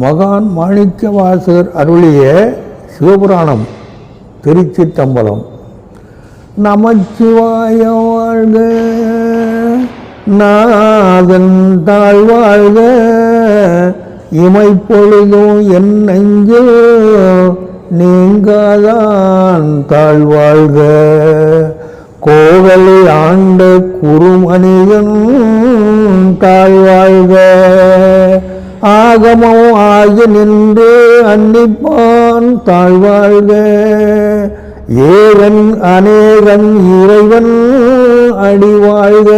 மகான் மாணிக்க வாசகர் அருளிய சிவபுராணம் திருச்சிற்றம்பலம். நமச்சிவாய வாழ்க. நாதன் தாழ்வாழ்க. இமைப்பொழுதும் என் நெஞ்சு நீங்காதான் தாழ்வாழ்க. கோவலை ஆண்ட குறுமனிதன் தாழ்வாழ்க. ஆகமோ ஆகி நின்று அன்னிப்பான் தாழ்வாழ்க. ஏவன் அநேகன் இறைவன் அடிவாழ்க.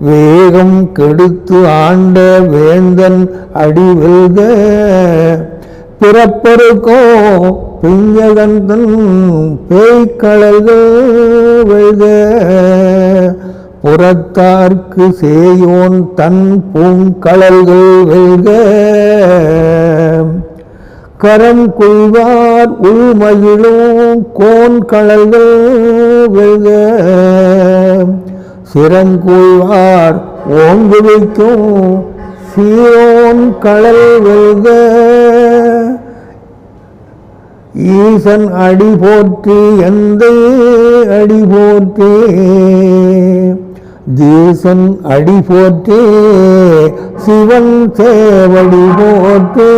வேகம் கெடுத்து ஆண்ட வேந்தன் அடிவெல்க பிறப்பருக்கோ பிஞ்சகந்தன் பேய்க்கடல்கள் வெல்க புறத்தார்க்கு சேயோன் தன் பூங்கடல்கள் வெல்க. கரம் கொள்வார் உள்மகிழும் கோன் கடல்கள் வெல்க. சிறங்கொள்வார் ஓங்கு வைக்கும் சீரோன் கடல் வெல்க. ஈசன் அடி போற்றி எந்த அடி போற்றி தேசன் அடி போற்றே சிவன் சேவடி போற்றே.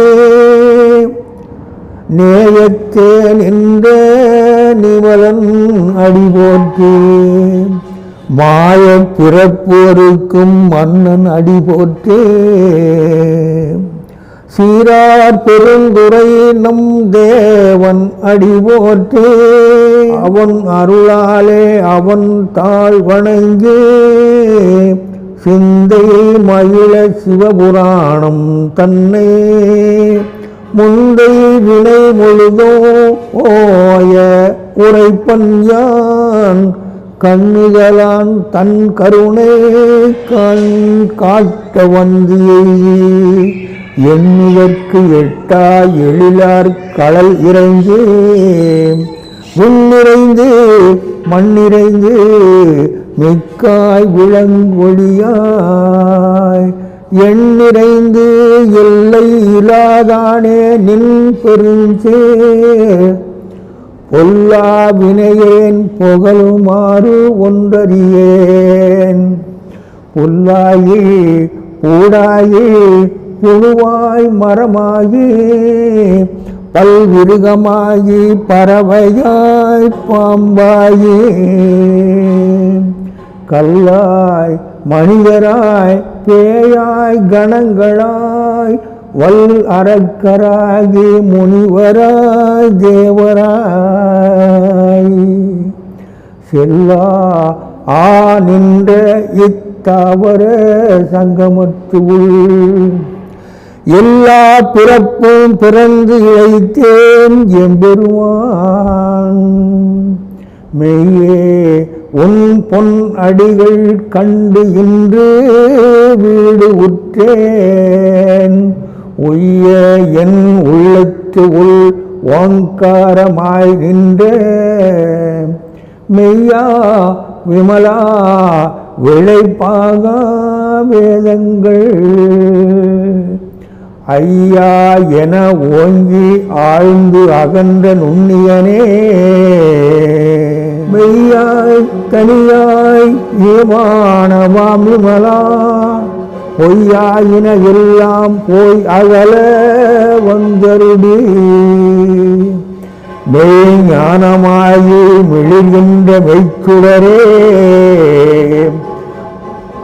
நேயத்தே நின்ற நிமலன் அடி போற்றே. மாய பிறப்போருக்கும் மன்னன் அடி போற்றே. சீரார் பெருந்துரை நம் தேவன் அடி அவன் அருளாலே அவன் தாழ் வணங்கி. சிந்தை மயில சிவபுராணம் தன்னை. முந்தை வினை முழுதோ ஓய உரைப்பன் யான். கண்ணிகளான் தன் கருணை கண் காட்ட வந்தியை. எண்ணியற்கு எட்டா எழிலார் கடல் இறைந்து உள்ளிறைந்து மண்ணிறைந்து மிக்காய் விளங்கொழியாய் எண்ணிறைந்து எல்லை இலாதானே நின் பெருஞ்சே பொல்லா வினையேன் புகழுமாறு ஒன்றறியேன். பொல்லாயே பூடாயே புழுவாய் மரமாகி பல்விருகமாகி பறவையாய் பாம்பாயே கல்லாய் மனிதராய் பேயாய் கணங்களாய் வல் அரக்கராகி முனிவராய் தேவராய். செல்லா ஆ நின்ற இத்தாவர சங்கமத்து உள் எல்லா பிறப்பும் பிறந்து இழைத்தேன் எம்பெருவான் மெய்யே உன் பொன் அடிகள் கண்டு இன்று வீடு உற்றேன். உய்ய என் உள்ளத்து உள் ஓங்காரமாய் நின்ற மெய்யா விமலா விளைப்பாக வேதங்கள். ஐயா என ஓங்கி ஆழ்ந்து அகன்ற நுண்ணியனே. மெய்யாய் தனியாய் ஏமானவாம் விமலா பொய்யாயின எல்லாம் போய் அகல வந்தருடி மெய் ஞானமாயி மிளிர்கின்ற மெய்க்குடரே.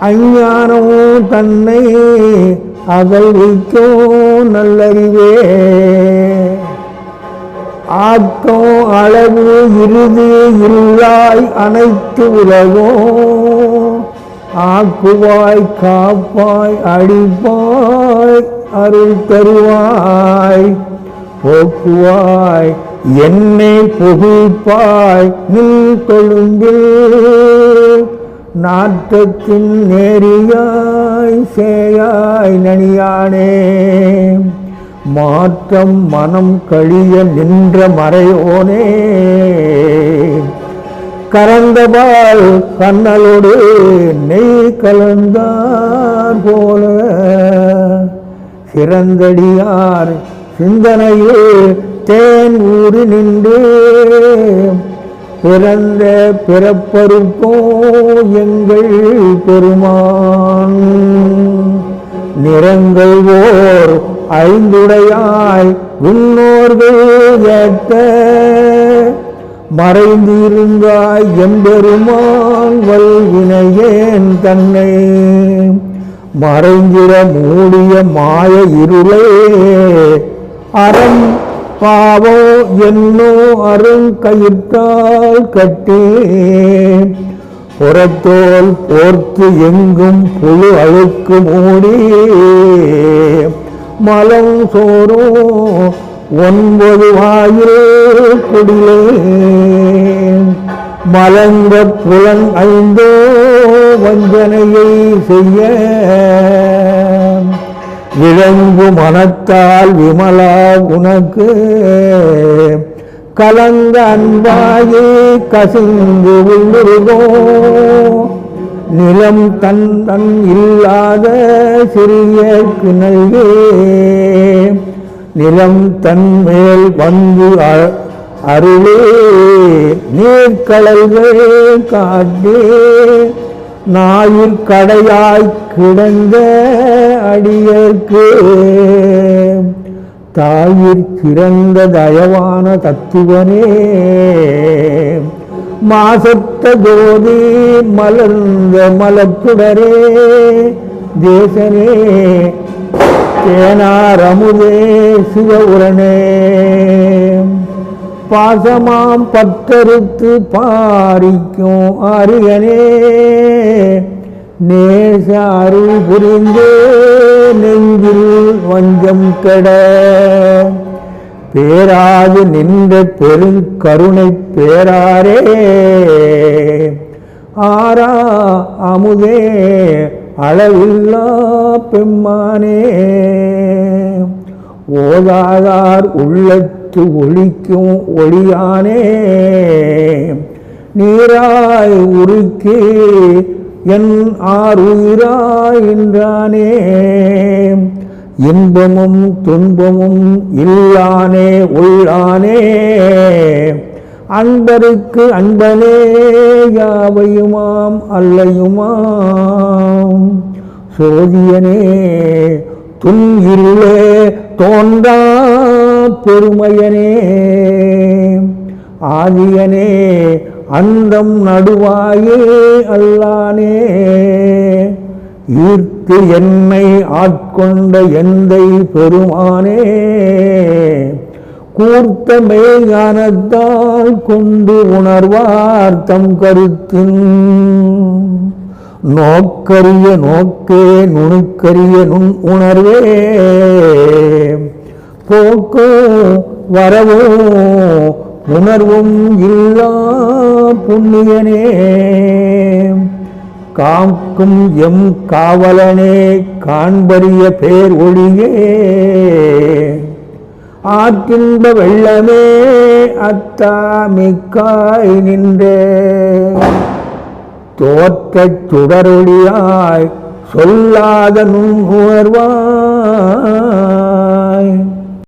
அஞ்ஞானமோ தன்னை அகல் வைக்கோ நல்லறிவே. ஆக்கோ அளவு இறுதி இல்லாய் அனைத்து உலகோ ஆக்குவாய் காப்பாய் அடிப்பாய் அருள் தருவாய். போக்குவாய் என்னை புகுப்பாய் நின் கொழும்பில். நாட்டத்தின் நேரியாய் சேயாய் நனியானே மாற்றம் மனம் கழிய நின்ற மறையோனே. கரந்தபால் கண்ணலோடு நெய் கலந்தார் போல. சிறந்தடியார் சிந்தனையில் தேன் ஊறி நின்று பிறந்த பிறப்பருக்கோ எங்கள் பெருமான். நிறங்கள்வோர் ஐந்துடையாய் விண்ணோர்கள் ஏற்ற மறைந்திருந்தாய் எம்பெருமான் வல்வினையேன் தன்னை. மறைந்திட மூடிய மாய இருளே அறம் பாவோ என்னோ அருங்கயிற்றால் கட்டி. புறத்தோல் போர்த்து எங்கும் புழு அழுக்கு மூடி. மலம் சோரோ ஒன்பது வாயில் குடிலே. மலங்க புலன் ஐந்தோ வஞ்சனையை செய்ய. விளங்கு மனத்தால் விமலா உனக்கு. கலந்த அன்பாயே கசிந்து உள்ளுருகோ. நிலம் தன் தன் இல்லாத சிறிய கிணல்வே நிலம் தன் மேல் வந்து அருளே. நீர்க்கடல்கள் காட்டே. நாயில் கடையாய் கிடந்த அடியர்க்கு தாயிற் பிறந்த தயவான தத்துவனே மாசத்த ஜோதி மலர்ந்த மலக்குடரே தேசனே தேனாரமுதே சிவபுரனே. பாசமாம் பத்தறுத்து பாரிக்கும் அரியனே நேச அருள் புரிந்து நெஞ்சில் வஞ்சம் கெட. பேராது நின்ற பெருங்கருணை பேராரே. ஆரா அமுதே அளவில்லா பெம்மானே. ஓதாதார் உள்ளத்து ஒளிக்கும் ஒளியானே. நீராய் உருக்கி என் ஆறுயிராயின்றானே இன்பமும் துன்பமும் இல்லானே உள்ளானே. அன்பருக்கு அன்பனே யாவையுமாம் அல்லையுமாம்? சோதியனே துன்கிருளே தோன்றா பெருமையனே ஆதியனே அந்தம் நடுவாயே அல்லானே. ஈர்த்து என்னை ஆட்கொண்ட எந்தை பெருமானே கூர்த்த மேகானத்தால் கொண்டு உணர்வார் தம் கருத்தின். நோக்கரிய நோக்கே நுணுக்கரிய நுண் உணர்வே. போக்கோ வரவோ உணர்வும் இல்லா புண்ணியனே. காக்கும் எம் காவலனே காண்பறிய பேர் ஒளியே. ஆற்றின்ப வெள்ளமே அத்தா மிக்காய் நின்றே. தோற்றச் சுடரொளியாய் சொல்லாத நுண்ணுணர்வாய்